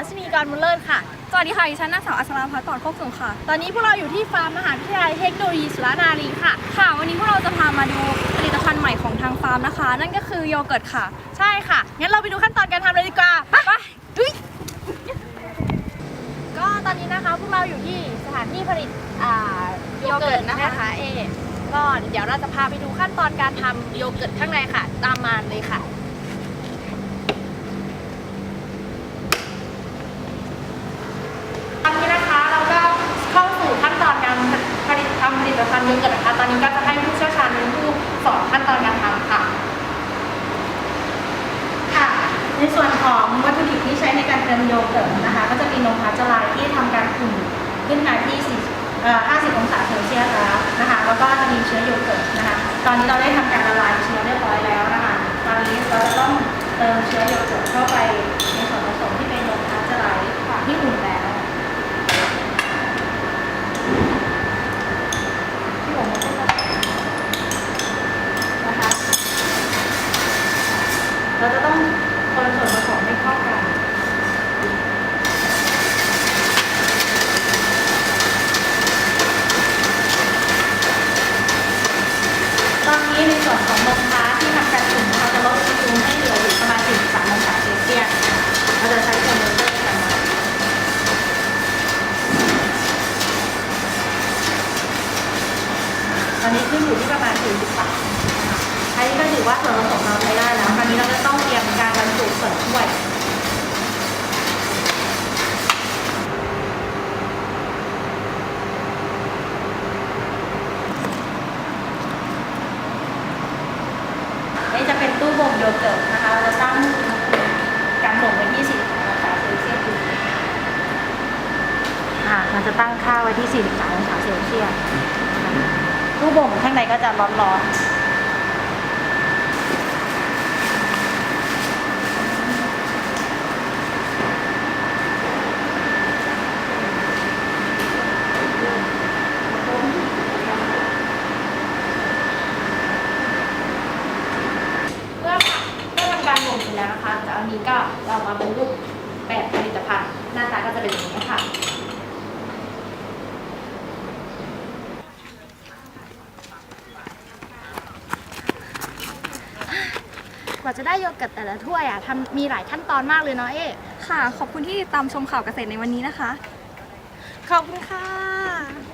รบุญเลิศค่ะ สวัสดีค่ะดิฉันนางสาวอัศราพัฒน์ปลอดโคกสูงค่ะ ตอนนี้พวกเราอยู่ที่ฟาร์มมหาวิทยาลัยเทคโนโลยีสุรานารีค่ะ ค่ะ วันนี้พวกเราจะพามาดูผลิตภัณฑ์ใหม่ของทางฟาร์มนะคะ นั่นก็คือโยเกิร์ตค่ะ ใช่ค่ะ งั้นเราไปดูขั้นตอนการทำเลยดีกว่า ไปดุยก็ตอนนี้นะคะพวกเราอยู่ที่สถานที่ผลิตอ่าโยเกิร์ตนะคะเอก็เดี๋ยวเราจะพาไปดูขั้นตอนการทำโยเกิร์ตข้างในค่ะ ตามมาเลยค่ะ ตอนนี้นะคะเราก็เข้าสู่ขั้นตอนการผลิ ตภัณฑ์โยเกิร์ตนะคะตอนนี้ก็จะให้ผู้เชี่ยวชาญเป็นผู้สอนขั้นตอนการทำค่ะ ค่ะ ในส่วนของวัตถุดิบที่ใช้ในการเตรียมโยเกิร์ตนะคะ ก็จะมีนมพัชรายที่ทำการอุ่นขึ้นมาที่ 40เอ่อ50 องศาเซลเซียสแล้วนะคะ แล้วก็จะมีเชื้อโยเกิร์ตนะคะ ตอนนี้เราได้ทำการละลายเชื้อเรียบร้อยแล้วนะคะ ตอนนี้เราจะต้องเติมเชื้อโยเกิร์ตเข้าไปในส่วนผสมที่เป็นนมพัชรายที่อุ่นแล้วที่ผมมาพูดแล้วนะคะ เราจะต้องคนส่วนผสมให้เข้ากัน ตอนนี้ในส่วนของนมค้าที่ทำการอุ่นนะคะจะลดอุณหภูมิให้เหลืออยู่ประมาณ43องศาเซลเซียสเราจะใช้เคอมพิวเตอร์กันมาตอนนี้ขึ้นอยู่ที่ประมาณ43 นะคะอันนี้ก็ถือว่าส่วนผสมเราใช้ได้แล้วคราวนี้เราจะต้องเตรียมการบรรจุเสริมถ้วยนี่จะเป็นตู้บ่มโยเกิร์ตนะคะเราจะตั้งการบ่มไว้ที่43องศาเซลเซียสอยู่อ่าเราจะตั้งค่าไว้ที่43องศาเซลเซียสตู้บ่มข้างในก็จะร้อนๆ เมื่อเมื่อทำการบ่มเสร็จแล้วนะคะจาก อันนี้ก็เรามาบรรลุแบบผลิตภัณฑ์หน้าตาก็จะเป็นอย่างนี้ค่ะกว่าจะได้โยเกิร์ตแต่ละถ้วยอะทำมีหลายขั้นตอนมากเลยเนาะเอ๊ะค่ะ ขอบคุณที่ติดตามชมข่าวเกษตรในวันนี้นะคะ ขอบคุณค่ะ